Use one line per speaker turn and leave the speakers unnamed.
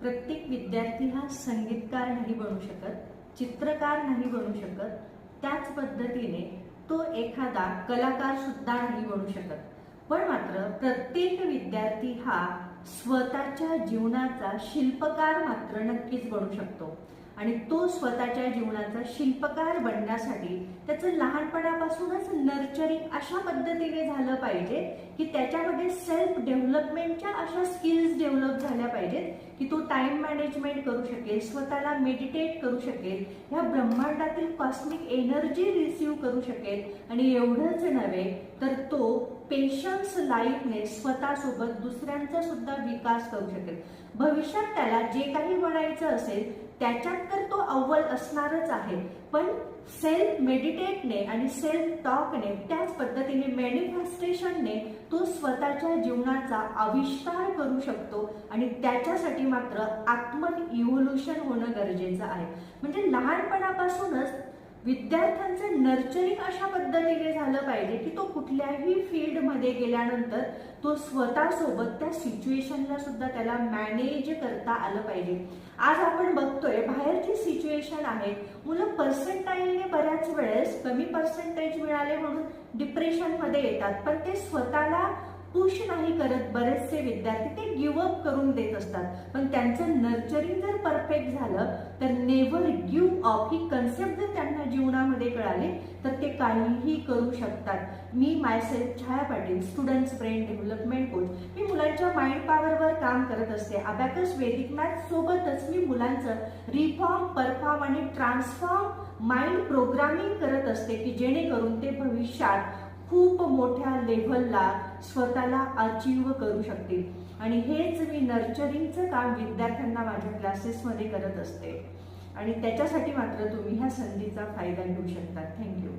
प्रत्येक विद्यार्थी हा संगीतकार नाही बनू शकत चित्रकार नाही बनू शकत. त्याच पद्धतीने तो एखादा कलाकार सुद्धा नाही बनू शकत. पण मात्र प्रत्येक विद्यार्थी हा स्वतःच्या जीवनाचा शिल्पकार मात्र नक्कीच बनू शकतो. आणि तो स्वतःच्या जीवनाचा शिल्पकार बनण्यासाठी त्याचं लहानपणापासूनच नर्चरिंग अशा पद्धतीने झालं पाहिजे की त्याच्यामध्ये सेल्फ डेव्हलपमेंटच्या अशा स्किल्स डेव्हलप झाल्या पाहिजेत की तो टाइम मॅनेजमेंट करू शकेल स्वतःला मेडिटेट करू शकेल ह्या ब्रह्मांडातील कॉस्मिक एनर्जी रिसीव करू शकेल. आणि एवढंच नव्हे तर तो पेशन्स लाईफने स्वतःसोबत दुसऱ्यांचा सुद्धा विकास करू शकेल. भविष्यात त्याला जे काही म्हणायचं असेल त्याच्यात तर तो अव्वल असणारच आहे. पण सेल्फ मेडिटेटने आणि सेल्फ टॉकने त्याच पद्धतीने मॅनिफेस्टेशनने तो स्वतःच्या जीवनाचा आविष्कार करू शकतो. आणि त्याच्यासाठी मात्र आत्म इव्होल्युशन होणं गरजेचं आहे. म्हणजे लहानपणापासूनच विद्यार्थ्यांचं नर्चरिंग अशा पद्धतीने झालं पाहिजे की तो कुठल्याही फील्डमध्ये गेल्यानंतर तो स्वतःसोबत त्या सिच्युएशनला सुद्धा त्याला मॅनेज करता आलं पाहिजे. आज आपण बघतोय बाहेरची सिच्युएशन आहे. मुलं पर्सेंटाईलने बऱ्याच वेळेस कमी पर्सेंटेज मिळाले म्हणून डिप्रेशनमध्ये येतात. पण ते स्वतःला पुश नाही करत बरेचसे विद्यार्थी ते गिवअप करून देत असतात. पण त्यांचं नर्चरिंग जर परफेक्ट झालं तर नेव्हर गिव्ह अप ही कन्सेप्ट जर त्यांना जीवनामध्ये कळाले तर ते काहीही करू शकतात. मी myself Chhaya Patil students brain development coach मी मुलांच्या माइंड पॉवरवर काम करत असते. अबॅकस वेदिक मॅथ सोबतच मी मुलांचं रिफॉर्म परफॉर्म आणि ट्रान्सफॉर्म माइंड प्रोग्रामिंग करत असते की जेणेकरून ते भविष्यात खूप मोठ्या लेव्हलला स्वतःला अचीव करू शकतील. आणि हेच मी नर्चरिंगचं काम विद्यार्थ्यांना माझ्या क्लासेसमध्ये करत असते. आणि त्याच्यासाठी मात्र तुम्ही ह्या संधीचा फायदा घेऊ शकता. थँक्यू.